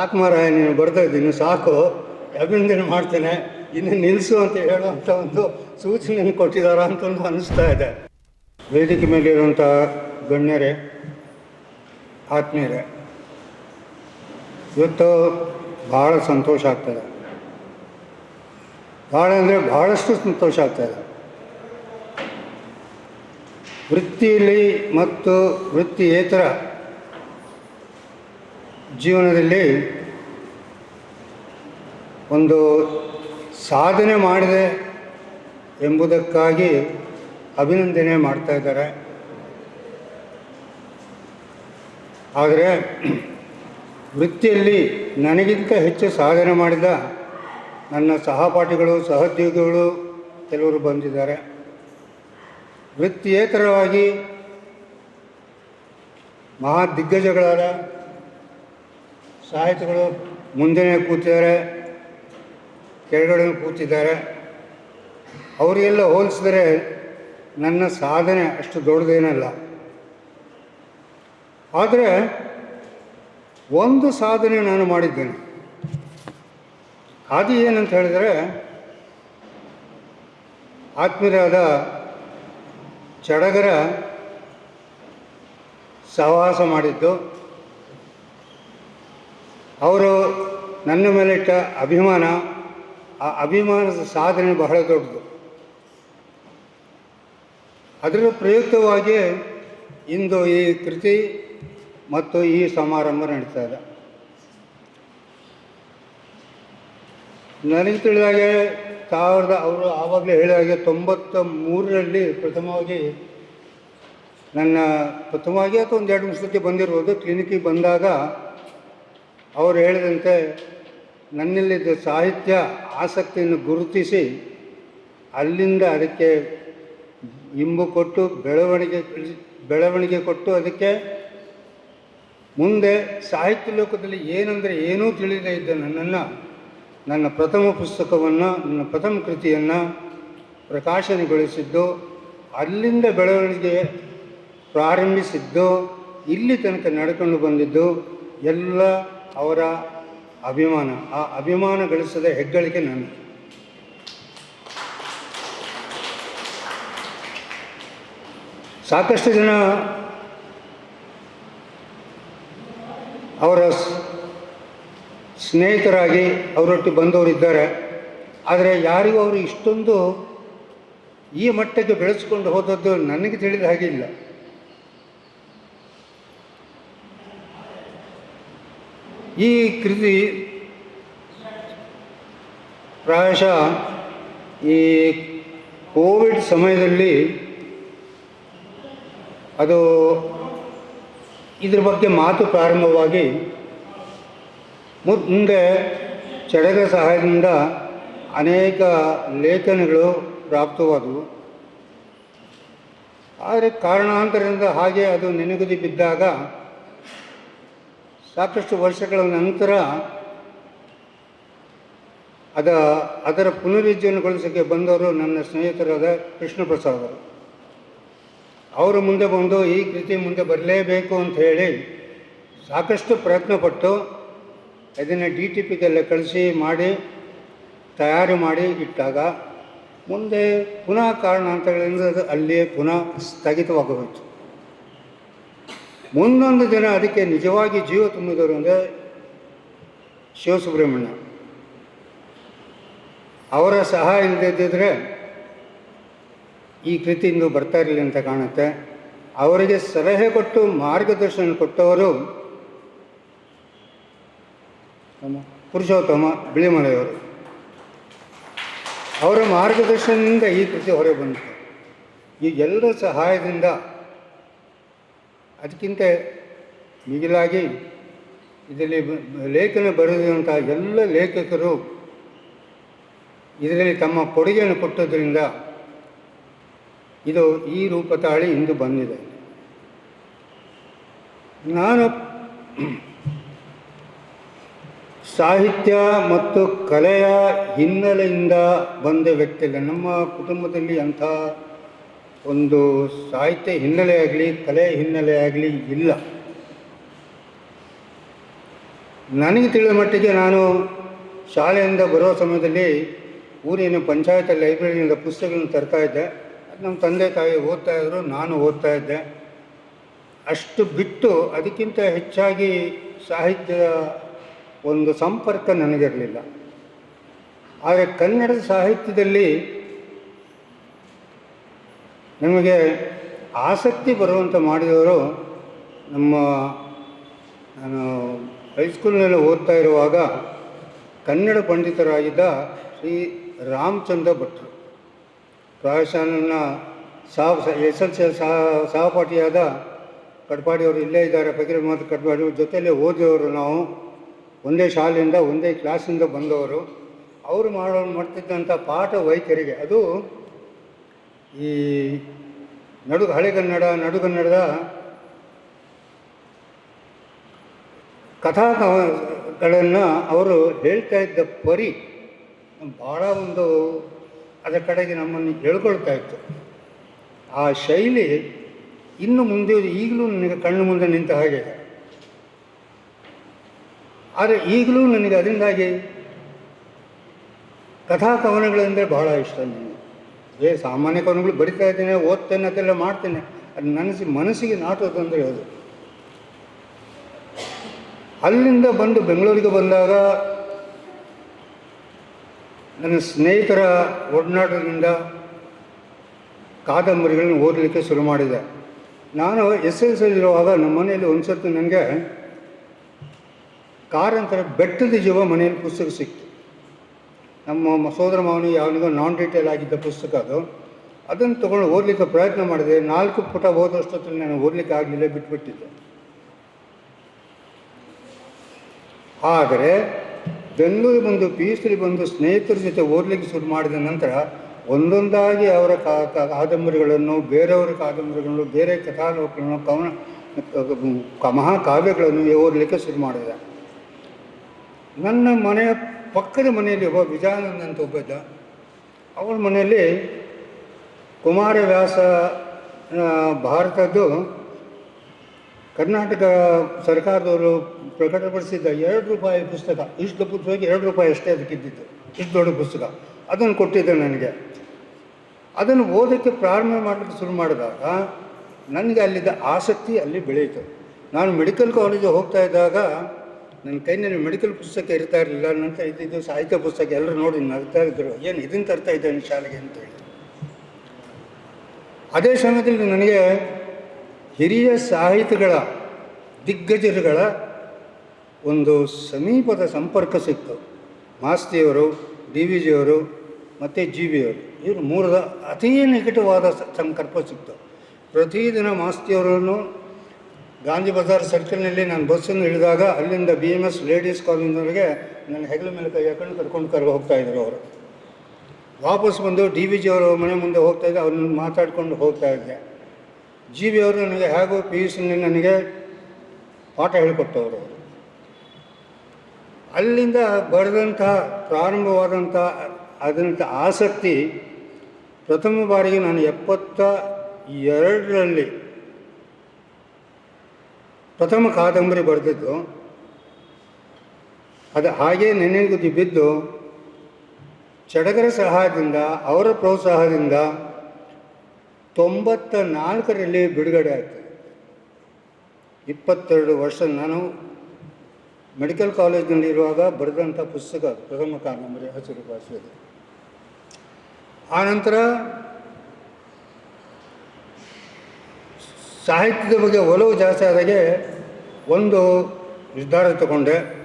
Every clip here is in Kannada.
ಸಾಕು ನೀನು ಬರ್ತಾ ಇದ್ದೀನಿ ಸಾಕು. ಅಭಿನಂದನೆ ಮಾಡ್ತೇನೆ? ಇನ್ನು ನಿಲ್ಲಿಸು ಅಂತ ಹೇಳುವಂಥ ಒಂದು ಸೂಚನೆಯನ್ನು ಕೊಟ್ಟಿದ್ದಾರ ಅಂತ ಒಂದು ಅನಿಸ್ತಾ ಇದೆ. ವೇದಿಕೆ ಮೇಲಿರುವಂಥ ಗಣ್ಯರೇ, ಆತ್ಮೀಯರೇ, ಇವತ್ತು ಭಾಳ ಸಂತೋಷ ಆಗ್ತದೆ ಭಾಳ ಅಂದರೆ ಭಾಳಷ್ಟು ಸಂತೋಷ ಆಗ್ತದೆ ವೃತ್ತಿಯಲ್ಲಿ ಮತ್ತು ವೃತ್ತಿಯೇತರ ಜೀವನದಲ್ಲಿ ಒಂದು ಸಾಧನೆ ಮಾಡಿದೆ ಎಂಬುದಕ್ಕಾಗಿ ಅಭಿನಂದನೆ ಮಾಡ್ತಾ ಇದ್ದಾರೆ. ಆದರೆ ವೃತ್ತಿಯಲ್ಲಿ ನನಗಿಂತ ಹೆಚ್ಚು ಸಾಧನೆ ಮಾಡಿದ ನನ್ನ ಸಹಪಾಠಿಗಳು, ಸಹೋದ್ಯೋಗಿಗಳು ಕೆಲವರು ಬಂದಿದ್ದಾರೆ. ವೃತ್ತಿಯೇತರವಾಗಿ ಮಹಾ ದಿಗ್ಗಜಗಳಾದ ಸಾಹಿತಿಗಳು ಮುಂದೆನೇ ಕೂತಿದ್ದಾರೆ, ಕೆಳಗಡೆ ಕೂತಿದ್ದಾರೆ. ಅವರಿಗೆಲ್ಲ ಹೋಲಿಸಿದರೆ ನನ್ನ ಸಾಧನೆ ಅಷ್ಟು ದೊಡ್ಡದೇನಲ್ಲ. ಆದರೆ ಒಂದು ಸಾಧನೆ ನಾನು ಮಾಡಿದ್ದೇನೆ. ಅದು ಏನಂತ ಹೇಳಿದರೆ ಆತ್ಮೀಯರಾದ ಚಡಗರ ಸಹವಾಸ ಮಾಡಿದ್ದು. ಅವರು ನನ್ನ ಮೇಲಿಟ್ಟ ಅಭಿಮಾನ, ಆ ಅಭಿಮಾನದ ಸಾಧನೆ ಬಹಳ ದೊಡ್ಡದು. ಅದರ ಪ್ರಯುಕ್ತವಾಗಿ ಇಂದು ಈ ಕೃತಿ ಮತ್ತು ಈ ಸಮಾರಂಭ ನಡೀತಾ ಇದೆ. ನನಗೆ ತಿಳಿದಾಗೆ ಸಾವಿರದ ಅವರು ಆವಾಗಲೇ ಹೇಳಿದಾಗೆ ತೊಂಬತ್ತ ಮೂರರಲ್ಲಿ ಪ್ರಥಮವಾಗಿ ನನ್ನ, ಪ್ರಥಮವಾಗಿ ಅಥವಾ ಒಂದು ಎರಡು ಮೂರು ಸತಿ ಬಂದಿರ್ಬೋದು ಕ್ಲಿನಿಕ್ಕಿಗೆ ಬಂದಾಗ ಅವರು ಹೇಳಿದಂತೆ ನನ್ನಲ್ಲಿದ್ದ ಸಾಹಿತ್ಯ ಆಸಕ್ತಿಯನ್ನು ಗುರುತಿಸಿ ಅಲ್ಲಿಂದ ಅದಕ್ಕೆ ಇಂಬು ಕೊಟ್ಟು ಬೆಳವಣಿಗೆ ಬೆಳವಣಿಗೆ ಕೊಟ್ಟು ಅದಕ್ಕೆ ಮುಂದೆ ಸಾಹಿತ್ಯ ಲೋಕದಲ್ಲಿ ಏನಂದರೆ ಏನೂ ತಿಳಿದೇ ಇದ್ದ ನನ್ನನ್ನು, ನನ್ನ ಪ್ರಥಮ ಪುಸ್ತಕವನ್ನು, ನನ್ನ ಪ್ರಥಮ ಕೃತಿಯನ್ನು ಪ್ರಕಾಶನಗೊಳಿಸಿದ್ದು, ಅಲ್ಲಿಂದ ಬೆಳವಣಿಗೆ ಪ್ರಾರಂಭಿಸಿದ್ದು, ಇಲ್ಲಿ ತನಕ ನಡ್ಕೊಂಡು ಬಂದಿದ್ದು, ಎಲ್ಲ ಅವರ ಅಭಿಮಾನ, ಆ ಅಭಿಮಾನ ಗಳಿಸದ ಹೆಗ್ಗಳಿಕೆ ನಾನು ಸಾಕಷ್ಟು ಜನ ಅವರ ಸ್ನೇಹಿತರಾಗಿ ಅವರೊಟ್ಟಿಗೆ ಬಂದವರು ಇದ್ದಾರೆ. ಆದರೆ ಯಾರಿಗೂ ಅವರು ಇಷ್ಟೊಂದು ಈ ಮಟ್ಟಕ್ಕೆ ಬೆಳೆಸ್ಕೊಂಡು ಹೋದದ್ದು ನನಗೆ ತಿಳಿದ ಹಾಗೆ ಇಲ್ಲ. ಈ ಕೃತಿ ಪ್ರಾಯಶಃ ಈ ಕೋವಿಡ್ ಸಮಯದಲ್ಲಿ ಅದು ಇದ್ರ ಬಗ್ಗೆ ಮಾತು ಪ್ರಾರಂಭವಾಗಿ ಮುಂದೆ ಚಡಗ ಸಹಾಯದಿಂದ ಅನೇಕ ಲೇಖನಗಳು ಪ್ರಾಪ್ತವಾದವು. ಆದರೆ ಕಾರಣಾಂತರದಿಂದ ಹಾಗೆ ಅದು ನೆನೆಗುದಿ ಬಿದ್ದಾಗ ಸಾಕಷ್ಟು ವರ್ಷಗಳ ನಂತರ ಅದ, ಅದರ ಪುನರುಜ್ಜೀವನಗೊಳಿಸೋಕ್ಕೆ ಬಂದವರು ನನ್ನ ಸ್ನೇಹಿತರಾದ ಕೃಷ್ಣ ಪ್ರಸಾದ್ ಅವರು. ಅವರು ಮುಂದೆ ಬಂದು ಈ ಕೃತಿ ಮುಂದೆ ಬರಲೇಬೇಕು ಅಂತ ಹೇಳಿ ಸಾಕಷ್ಟು ಪ್ರಯತ್ನಪಟ್ಟು ಅದನ್ನು ಡಿ ಟಿ ಪಿಗೆಲ್ಲ ಕಳಿಸಿ ಮಾಡಿ, ತಯಾರು ಮಾಡಿ ಇಟ್ಟಾಗ ಮುಂದೆ ಪುನಃ ಕಾರಣಾಂತರಗಳಿಂದ ಅದು ಅಲ್ಲಿಯೇ ಪುನಃ ಸ್ಥಗಿತವಾಗೋಯಿತು. ಮುಂದೊಂದು ದಿನ ಅದಕ್ಕೆ ನಿಜವಾಗಿ ಜೀವ ತುಂಬಿದವರು ಅಂದರೆ ಶಿವಸುಬ್ರಹ್ಮಣ್ಯ. ಅವರ ಸಹಾಯ ಇಲ್ಲದಿದ್ದರೆ ಈ ಕೃತಿ ಇಂದು ಬರ್ತಾ ಇರಲಿಲ್ಲ ಅಂತ ಕಾಣುತ್ತೆ. ಅವರಿಗೆ ಸಲಹೆ ಕೊಟ್ಟು, ಮಾರ್ಗದರ್ಶನ ಕೊಟ್ಟವರು ಪುರುಷೋತ್ತಮ ಬಿಳಿಮಲೆಯವರು. ಅವರ ಮಾರ್ಗದರ್ಶನದಿಂದ ಈ ಕೃತಿ ಹೊರಗೆ ಬಂತು. ಈ ಎಲ್ಲರ ಸಹಾಯದಿಂದ ಅದಕ್ಕಿಂತ ಮಿಗಿಲಾಗಿ ಇದರಲ್ಲಿ ಲೇಖನ ಬರೆದಿರುವಂಥ ಎಲ್ಲ ಲೇಖಕರು ಇದರಲ್ಲಿ ತಮ್ಮ ಕೊಡುಗೆಯನ್ನು ಕೊಟ್ಟದ್ರಿಂದ ಇದು ಈ ರೂಪ ತಾಳಿ ಇಂದು ಬಂದಿದೆ. ನಾನು ಸಾಹಿತ್ಯ ಮತ್ತು ಕಲೆಯ ಹಿನ್ನೆಲೆಯಿಂದ ಬಂದ ವ್ಯಕ್ತಿಯಲ್ಲ. ನಮ್ಮ ಕುಟುಂಬದಲ್ಲಿ ಅಂಥ ಒಂದು ಸಾಹಿತ್ಯ ಹಿನ್ನೆಲೆ ಆಗಲಿ, ಕಲೆ ಹಿನ್ನೆಲೆ ಆಗಲಿ ಇಲ್ಲ. ನನಗೆ ತಿಳಿದ ಮಟ್ಟಿಗೆ ನಾನು ಶಾಲೆಯಿಂದ ಬರೋ ಸಮಯದಲ್ಲಿ ಊರಿನ ಪಂಚಾಯತ್ ಲೈಬ್ರರಿಯಿಂದ ಪುಸ್ತಕಗಳನ್ನು ತರ್ತಾ ಇದ್ದೆ. ಅದು ನಮ್ಮ ತಂದೆ ತಾಯಿ ಓದ್ತಾ ಇದ್ದರು ನಾನು ಓದ್ತಾ ಇದ್ದೆ. ಅಷ್ಟು ಬಿಟ್ಟು ಅದಕ್ಕಿಂತ ಹೆಚ್ಚಾಗಿ ಸಾಹಿತ್ಯದ ಒಂದು ಸಂಪರ್ಕ ನನಗಿರಲಿಲ್ಲ. ಆದರೆ ಕನ್ನಡದ ಸಾಹಿತ್ಯದಲ್ಲಿ ನಮಗೆ ಆಸಕ್ತಿ ಬರುವಂಥ ಮಾಡಿದವರು ನಮ್ಮ, ನಾನು ಹೈಸ್ಕೂಲ್ನಲ್ಲಿ ಓದ್ತಾ ಇರುವಾಗ ಕನ್ನಡ ಪಂಡಿತರಾಗಿದ್ದ ಶ್ರೀ ರಾಮಚಂದ್ರ ಭಟ್ರು. ಪ್ರಾಯಶಃ ನನ್ನ ಸಹ ಎಸ್ ಎಲ್ ಸಿ ಸಹ, ಸಹಪಾಠಿಯಾದ ಕಟ್ಪಾಡಿಯವರು ಇಲ್ಲೇ ಇದ್ದಾರೆ ಫಕೀರ್ ಮತ್ತು ಕಟ್ಪಾಡಿ ಜೊತೆಯಲ್ಲೇ ಓದಿದವರು ನಾವು. ಒಂದೇ ಶಾಲೆಯಿಂದ, ಒಂದೇ ಕ್ಲಾಸಿಂದ ಬಂದವರು. ಅವರು ಮಾಡೋ ಮಾಡ್ತಿದ್ದಂಥ ಪಾಠ ವೈಖರಿಗೆ ಅದು ಈ ನಡು ಹಳೆಗನ್ನಡ ನಡುಗನ್ನಡದ ಕಥಾಗಳನ್ನು ಅವರು ಹೇಳ್ತಾ ಇದ್ದ ಪರಿ ಭಾಳ ಒಂದು ಅದರ ಕಡೆಗೆ ನಮ್ಮನ್ನು ಹೇಳ್ಕೊಳ್ತಾ ಇತ್ತು. ಆ ಶೈಲಿ ಇನ್ನು ಮುಂದೆ, ಈಗಲೂ ನನಗೆ ಕಣ್ಣು ಮುಂದೆ ನಿಂತ ಹಾಗೆ ಆದರೆ ಈಗಲೂ ನನಗೆ ಅದರಿಂದಾಗಿ ಕಥಾ ಕವನಗಳೆಂದರೆ ಬಹಳ ಇಷ್ಟ ನನಗೆ. ಏ, ಸಾಮಾನ್ಯ ಕವನಗಳು ಬರಿತಾ ಇದ್ದೇನೆ, ಓದ್ತೇನೆ ಅದೆಲ್ಲ ಮಾಡ್ತೇನೆ. ಅದು ನನಸಿ, ಮನಸ್ಸಿಗೆ ನಾಟೋದಂದರೆ ಅದು ಅಲ್ಲಿಂದ ಬಂದು ಬೆಂಗಳೂರಿಗೆ ಬಂದಾಗ ನನ್ನ ಸ್ನೇಹಿತರ ಒಡನಾಟದಿಂದ ಕಾದಂಬರಿಗಳನ್ನು ಓದಲಿಕ್ಕೆ ಶುರು ಮಾಡಿದೆ. ನಾನು ಎಸ್ ಎಲ್ ಸಿಲಿರುವಾಗ ನಮ್ಮ ಮನೆಯಲ್ಲಿ ಒಂದು ಸರ್ತಿ ನನಗೆ ಕಾರಂತರ ಬೆಟ್ಟದ ಜೀವ ಮನೆಯಲ್ಲಿ ಪುಸ್ತಕ ಸಿಕ್ತು. ನಮ್ಮ ಸೋದರ ಮಾವನಿಗೆ ಅವನಿಗೂ ನಾನ್ ಡಿಟೇಲ್ ಆಗಿದ್ದ ಪುಸ್ತಕ ಅದು. ಅದನ್ನು ತೊಗೊಂಡು ಓದಲಿಕ್ಕೆ ಪ್ರಯತ್ನ ಮಾಡಿದೆ. ನಾಲ್ಕು ಪುಟ ಓದೋಷ್ಟೊತ್ತಲ್ಲಿ ನಾನು ಓದಲಿಕ್ಕೆ ಆಗಲಿಲ್ಲ, ಬಿಟ್ಬಿಟ್ಟಿದ್ದೆ. ಆದರೆ, ಬೆಂಗಳೂರು ಬಂದು ಪಿ ಯು ಸಿಲಿ ಬಂದು ಸ್ನೇಹಿತರ ಜೊತೆ ಓದಲಿಕ್ಕೆ ಶುರು ಮಾಡಿದ ನಂತರ, ಒಂದೊಂದಾಗಿ ಅವರ ಕಾದಂಬರಿಗಳನ್ನು ಬೇರೆಯವರ ಕಾದಂಬರಿಗಳನ್ನು, ಬೇರೆ ಕಥಾಲೋಕಗಳನ್ನು ಕವನ ಮಹಾಕಾವ್ಯಗಳನ್ನು ಓದಲಿಕ್ಕೆ ಶುರು ಮಾಡಿದೆ. ನನ್ನ ಮನೆಯ ಪಕ್ಕದ ಮನೆಯಲ್ಲಿ ಒಬ್ಬ ವಿಜಯಾನಂದ ಅಂತ ಒಬ್ಬ ಇದ್ದ. ಅವಳ ಮನೆಯಲ್ಲಿ ಕುಮಾರವ್ಯಾಸ ಭಾರತದ್ದು ಕರ್ನಾಟಕ ಸರ್ಕಾರದವರು ಪ್ರಕಟಪಡಿಸಿದ್ದ ಎರಡು ರೂಪಾಯಿ ಪುಸ್ತಕ, ಇಷ್ಟು ಪುಸ್ತಕ, ಎರಡು ರೂಪಾಯಿ ಅಷ್ಟೇ ಅದಕ್ಕಿದ್ದಿದ್ದು ಇಷ್ಟು ದೊಡ್ಡ ಪುಸ್ತಕ. ಅದನ್ನು ಕೊಟ್ಟಿದ್ದೆ ನನಗೆ. ಅದನ್ನು ಓದೋಕ್ಕೆ ಪ್ರಾರಂಭ ಮಾಡಲಿಕ್ಕೆ ಶುರು ಮಾಡಿದಾಗ ನನಗೆ ಅಲ್ಲಿದ್ದ ಆಸಕ್ತಿ ಅಲ್ಲಿ ಬೆಳೆಯಿತು. ನಾನು ಮೆಡಿಕಲ್ ಕಾಲೇಜಿಗೆ ಹೋಗ್ತಾ ಇದ್ದಾಗ ನನ್ನ ಕೈನಲ್ಲಿ ಮೆಡಿಕಲ್ ಪುಸ್ತಕ ಇರ್ತಾ ಇರಲಿಲ್ಲ ನಂತರ ಇದ್ದಿದ್ದು ಸಾಹಿತ್ಯ ಪುಸ್ತಕ ಎಲ್ಲರೂ ನೋಡಿ ನಗ್ತಾ ಇದ್ದರು ಏನು ಇದನ್ನು ತರ್ತಾ ಇದ್ದೇನೆ ಶಾಲೆಗೆ ಅಂತೇಳಿ ಅದೇ ಸಮಯದಲ್ಲಿ ನನಗೆ ಹಿರಿಯ ಸಾಹಿತಿಗಳ ದಿಗ್ಗಜರುಗಳ ಒಂದು ಸಮೀಪದ ಸಂಪರ್ಕ ಸಿಕ್ತು. ಮಾಸ್ತಿಯವರು, ಡಿ ವಿ ಜಿಯವರು ಮತ್ತು ಜಿ ಬಿಯವರು ಇವರು ಮೂರದ ಅತೀ ನಿಕಟವಾದ ಸಂಕಲ್ಪ ಸಿಕ್ತು. ಪ್ರತಿದಿನ ಮಾಸ್ತಿಯವರನ್ನು ಗಾಂಧಿ ಬಜಾರ್ ಸರ್ಕಲ್ನಲ್ಲಿ ನಾನು ಬಸ್ಸನ್ನು ಇಳಿದಾಗ ಅಲ್ಲಿಂದ ಬಿ ಎಂ ಎಸ್ ಲೇಡೀಸ್ ಕಾಲೇಜಿನವರೆಗೆ ನನ್ನ ಹೆಗಲ ಮೇಲೆ ಕೈ ಹಾಕೊಂಡು ಕರ್ಕೊಂಡು ಕರ್ ಹೋಗ್ತಾ ಇದ್ರು ಅವರು. ವಾಪಸ್ ಬಂದು ಡಿ ವಿ ಜಿ ಅವರು ಮನೆ ಮುಂದೆ ಹೋಗ್ತಾ ಇದ್ದೆ, ಅವ್ರನ್ನ ಮಾತಾಡ್ಕೊಂಡು ಹೋಗ್ತಾ ಇದ್ದೆ. ಜಿ ವಿ ಅವರು ನನಗೆ ಹೇಗೋ ಪಿ ಯು ಸಿನಲ್ಲಿ ನನಗೆ ಪಾಠ ಹೇಳಿಕೊಟ್ಟವರು. ಅವರು ಅಲ್ಲಿಂದ ಬರೆದಂತಹ ಪ್ರಾರಂಭವಾದಂಥ ಅದಂಥ ಆಸಕ್ತಿ ಪ್ರಥಮ ಬಾರಿಗೆ ನಾನು ಎಪ್ಪತ್ತ ಎರಡರಲ್ಲಿ ಪ್ರಥಮ ಕಾದಂಬರಿ ಬರೆದಿದ್ದು, ಅದು ಹಾಗೇ ನೆನೆಗುದಿ ಬಿದ್ದು, ಚಡಗರ ಸಹಾಯದಿಂದ ಅವರ ಪ್ರೋತ್ಸಾಹದಿಂದ ತೊಂಬತ್ತ ನಾಲ್ಕರಲ್ಲಿ ಬಿಡುಗಡೆ ಆಯಿತು. ಇಪ್ಪತ್ತೆರಡು ವರ್ಷ ನಾನು ಮೆಡಿಕಲ್ ಕಾಲೇಜ್ನಲ್ಲಿರುವಾಗ ಬರೆದಂಥ ಪುಸ್ತಕ, ಪ್ರಥಮ ಕಾದಂಬರಿ ಹಸಿರು ಭಾಷೆಯಲ್ಲಿ. ಆನಂತರ ಸಾಹಿತ್ಯದ ಬಗ್ಗೆ ಒಲವು ಜಾಸ್ತಿ ಆದಾಗೆ ಒಂದು ನಿರ್ಧಾರ ತಗೊಂಡೆ.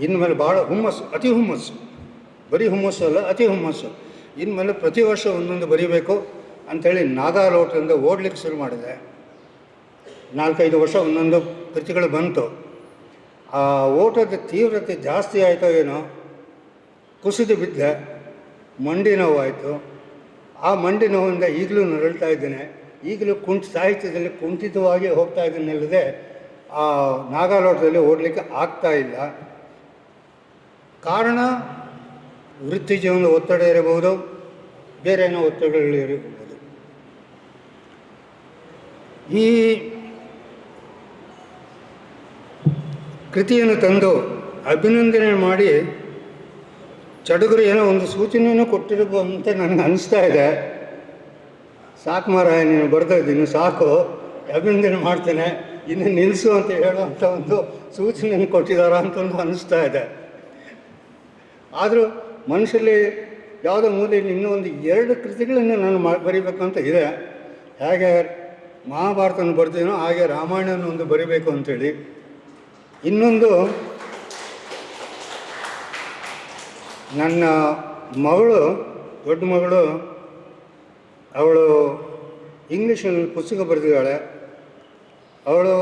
ಇನ್ಮೇಲೆ ಭಾಳ ಹುಮ್ಮಸ್ಸು, ಅತಿ ಹುಮ್ಮಸ್ಸು. ಬರೀ ಹುಮ್ಮಸ್ಸು ಅಲ್ಲ, ಅತಿ ಹುಮ್ಮಸ್ಸು. ಇನ್ಮೇಲೆ ಪ್ರತಿ ವರ್ಷ ಒಂದೊಂದು ಬರೀಬೇಕು ಅಂಥೇಳಿ ನಾಗಾಲೋಟದಿಂದ ಓಡ್ಲಿಕ್ಕೆ ಶುರು ಮಾಡಿದೆ. ನಾಲ್ಕೈದು ವರ್ಷ ಒಂದೊಂದು ಕೃತಿಗಳು ಬಂತು. ಆ ಓಟದ ತೀವ್ರತೆ ಜಾಸ್ತಿ ಆಯಿತೋ ಏನೋ, ಕುಸಿದು ಬಿದ್ದೆ. ಮಂಡಿ ನೋವಾಯಿತು. ಆ ಮಂಡಿ ನೋವಿಂದ ಈಗಲೂ ನರಳ್ತಾ ಇದ್ದೇನೆ. ಈಗಲೂ ಕುಂಠ ಸಾಹಿತ್ಯದಲ್ಲಿ ಕುಂಠಿತವಾಗಿ ಹೋಗ್ತಾ ಇದ್ದೇನಲ್ಲದೆ ಆ ನಾಗಾಲೋಟದಲ್ಲಿ ಓಡಲಿಕ್ಕೆ ಆಗ್ತಾ ಇಲ್ಲ. ಕಾರಣ ವೃತ್ತಿ ಜೀವನದ ಒತ್ತಡ ಇರಬಹುದು, ಬೇರೆ ಏನೋ ಒತ್ತಡಗಳು ಇರಬಹುದು. ಈ ಕೃತಿಯನ್ನು ತಂದು ಅಭಿನಂದನೆ ಮಾಡಿ, ಚಡುಗರು ಏನೋ ಒಂದು ಸೂಚನೆಯನ್ನು ಕೊಟ್ಟಿರಬಹುದು ಅಂತ ನನಗೆ ಅನಿಸ್ತಾ ಇದೆ. ಸಾಕು ಮಾರಾಯ, ನೀನು ಬರ್ತಾ ಇದ್ದೀನಿ ಸಾಕು. ಅಭಿನಂದನೆ ಮಾಡ್ತೇನೆ? ಇನ್ನು ನಿಲ್ಲಿಸು ಅಂತ ಹೇಳುವಂಥ ಒಂದು ಸೂಚನೆಯನ್ನು ಕೊಟ್ಟಿದ್ದಾರ ಅಂತ ಒಂದು ಅನಿಸ್ತಾ ಇದೆ. ಆದರೂ ಮನುಷ್ಯರಲ್ಲಿ ಯಾವುದೋ ಮೂಲೆಯಲ್ಲಿ ಇನ್ನೂ ಒಂದು ಎರಡು ಕೃತಿಗಳನ್ನು ನಾನು ಮಾ, ಬರೀಬೇಕು ಅಂತ ಇದೆ. ಹೇಗೆ ಮಹಾಭಾರತನ ಬರ್ತೀನೋ ಹಾಗೆ ರಾಮಾಯಣನ ಒಂದು ಬರಿಬೇಕು ಅಂತೇಳಿ. ಇನ್ನೊಂದು, ನನ್ನ ಮಗಳು, ದೊಡ್ಡ ಮಗಳು ಅವಳು ಇಂಗ್ಲೀಷಲ್ಲಿ ಪುಸ್ತಕ ಬರೆದಿದ್ದಾಳೆ. ಅವಳು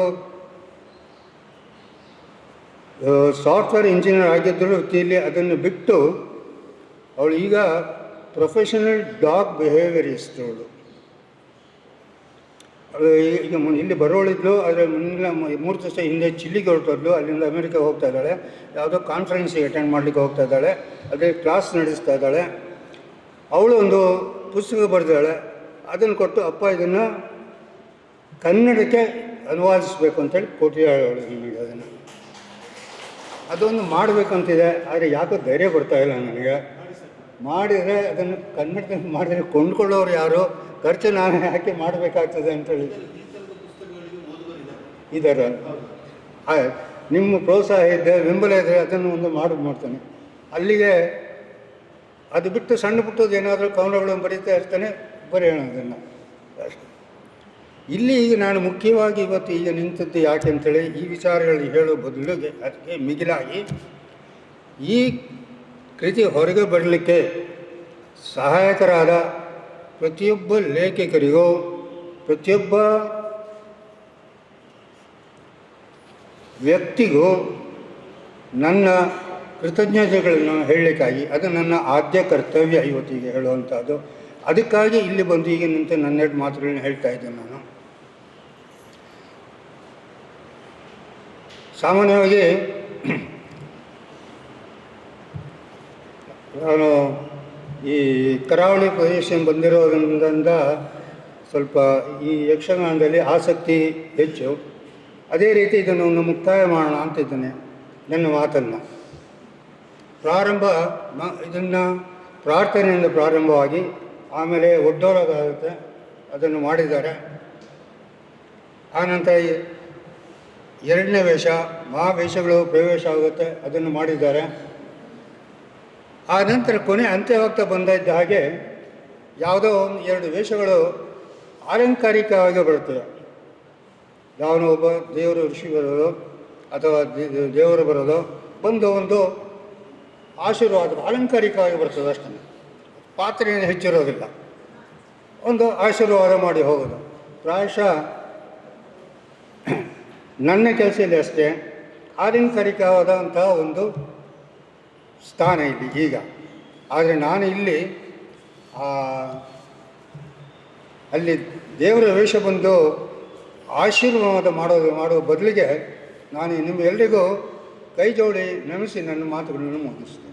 ಸಾಫ್ಟ್ವೇರ್ ಇಂಜಿನಿಯರ್ ಆಗಿದ್ದರೂ ವೃತ್ತಿಯಲ್ಲಿ ಅದನ್ನು ಬಿಟ್ಟು ಅವಳು ಈಗ ಪ್ರೊಫೆಷನಲ್ ಡಾಗ್ ಬಿಹೇವಿಯರ್ ಅವಳು. ಅವಳು ಈಗ ಇಲ್ಲಿ ಬರೋಳಿದ್ಲು ಆದರೆ ಮುಂದಿನ ಮೂರು ದಿವಸ ಹಿಂದೆ ಚಿಲ್ಲಿಗೆ ಹೊರಟೋದ್ಲು ಅಲ್ಲಿಂದ ಅಮೇರಿಕ ಹೋಗ್ತಾ ಇದ್ದಾಳೆ. ಯಾವುದೋ ಕಾನ್ಫರೆನ್ಸಿಗೆ ಅಟೆಂಡ್ ಮಾಡಲಿಕ್ಕೆ ಹೋಗ್ತಾ ಇದ್ದಾಳೆ. ಅದೇ ಕ್ಲಾಸ್ ನಡೆಸ್ತಾ ಇದ್ದಾಳೆ. ಅವಳು ಒಂದು ಪುಸ್ತಕ ಬರೆದಾಳೆ, ಅದನ್ನು ಕೊಟ್ಟು, ಅಪ್ಪ, ಇದನ್ನು ಕನ್ನಡಕ್ಕೆ ಅನುವಾದಿಸಬೇಕು ಅಂತೇಳಿ ಕೊಟ್ಟಿದ್ದಾಳೆ ಅದನ್ನು. ಅದೊಂದು ಮಾಡಬೇಕಂತಿದೆ, ಆದರೆ ಯಾಕೋ ಧೈರ್ಯ ಬರ್ತಾ ಇಲ್ಲ ನನಗೆ. ಮಾಡಿದರೆ ಅದನ್ನು ಕನ್ನಡದಲ್ಲಿ ಮಾಡಿದರೆ ಕೊಂಡ್ಕೊಳ್ಳೋರು ಯಾರು? ಖರ್ಚು ನಾನು ಯಾಕೆ ಮಾಡಬೇಕಾಗ್ತದೆ ಅಂತೇಳಿ ಇದ್ದಾರೆ ನಿಮ್ಮ ಪ್ರೋತ್ಸಾಹ ಇದ್ದರೆ ಬೆಂಬಲ ಇದ್ದರೆ ಅದನ್ನು ಒಂದು ಮಾಡಿ ಮಾಡ್ತಾನೆ. ಅಲ್ಲಿಗೆ ಅದು ಬಿಟ್ಟು ಸಣ್ಣ ಪುಟ್ಟದ್ದು ಏನಾದರೂ ಕವನಗಳನ್ನು ಬರೀತಾ ಇರ್ತಾನೆ ಬರೆಯೋಣ ಅದನ್ನು. ಅಷ್ಟೇ. ಇಲ್ಲಿ ಈಗ ನಾನು ಮುಖ್ಯವಾಗಿ ಇವತ್ತು ಈಗ ನಿಂತದ್ದು ಯಾಕೆ ಅಂತೇಳಿ ಈ ವಿಚಾರಗಳು ಹೇಳೋ ಬದಲಿಗೆ ಅದಕ್ಕೆ ಮಿಗಿಲಾಗಿ ಈ ಕೃತಿ ಹೊರಗೆ ಬರಲಿಕ್ಕೆ ಸಹಾಯಕರಾದ ಪ್ರತಿಯೊಬ್ಬ ಲೇಖಕರಿಗೂ, ಪ್ರತಿಯೊಬ್ಬ ವ್ಯಕ್ತಿಗೂ ನನ್ನ ಕೃತಜ್ಞತೆಗಳನ್ನು ಹೇಳಲಿಕ್ಕಾಗಿ, ಅದು ನನ್ನ ಆದ್ಯ ಕರ್ತವ್ಯ ಇವತ್ತಿಗೆ ಹೇಳುವಂಥದ್ದು. ಅದಕ್ಕಾಗಿ ಇಲ್ಲಿ ಬಂದು ಈಗ ನಿಂತು ನನ್ನೆರಡು ಮಾತುಗಳನ್ನ ಹೇಳ್ತಾ ಇದ್ದೆ ನಾನು. ಸಾಮಾನ್ಯವಾಗಿ ನಾನು ಈ ಕರಾವಳಿ ಪ್ರದೇಶ ಬಂದಿರೋದ್ರಿಂದ ಸ್ವಲ್ಪ ಈ ಯಕ್ಷಗಾನದಲ್ಲಿ ಆಸಕ್ತಿ ಹೆಚ್ಚು. ಅದೇ ರೀತಿ ಇದನ್ನು ಮುಕ್ತಾಯ ಮಾಡೋಣ ಅಂತಿದ್ದೇನೆ. ನನ್ನ ಮಾತನ್ನು. ಪ್ರಾರಂಭ ಇದನ್ನು ಪ್ರಾರ್ಥನೆಯಿಂದ ಪ್ರಾರಂಭವಾಗಿ ಆಮೇಲೆ ಒಡ್ಡೋರಾಗುತ್ತೆ ಅದನ್ನು ಮಾಡಿದ್ದಾರೆ. ಆನಂತರ ಎರಡನೇ ವೇಷ, ಮಹಾವೇಷಗಳು ಪ್ರವೇಶ ಆಗುತ್ತೆ, ಅದನ್ನು ಮಾಡಿದ್ದಾರೆ. ಆ ನಂತರ ಕೊನೆ ಅಂತ್ಯವಾಗ್ತಾ ಬಂದಿದ್ದ ಹಾಗೆ ಯಾವುದೋ ಒಂದು ಎರಡು ವೇಷಗಳು ಅಲಂಕಾರಿಕವಾಗಿ ಬರುತ್ತದೆ ಯಾವನೋ ಒಬ್ಬ ದೇವರು ಋಷಿ ಬರೋದು ಅಥವಾ ದೇವರು ಬರೋದು, ಬಂದು ಒಂದು ಆಶೀರ್ವಾದ ಅಲಂಕಾರಿಕವಾಗಿ ಬರ್ತದೆ ಅಷ್ಟೇ. ಪಾತ್ರೆ ಏನು ಹೆಚ್ಚಿರೋದಿಲ್ಲ. ಒಂದು ಆಶೀರ್ವಾದ ಮಾಡಿ ಹೋಗೋದು. ಪ್ರಾಯಶಃ ನನ್ನ ಕೆಲಸ ಇಲ್ಲಿ ಅಷ್ಟೇ. ಅಲಂಕಾರಿಕವಾದಂತಹ ಒಂದು ಸ್ಥಾನ ಇಲ್ಲಿ ಈಗ. ಆದರೆ ನಾನು ಇಲ್ಲಿ ಅಲ್ಲಿ ದೇವರ ವೇಷ ಬಂದು ಆಶೀರ್ವಾದ ಮಾಡೋದು, ಮಾಡುವ ಬದಲಿಗೆ ನಾನು ನಿಮ್ಮೆಲ್ಲರಿಗೂ ಕೈ ಜೋಡಿ ನಮಿಸಿ ನನ್ನ ಮಾತುಗಳನ್ನು ಮುಗಿಸ್ತೇನೆ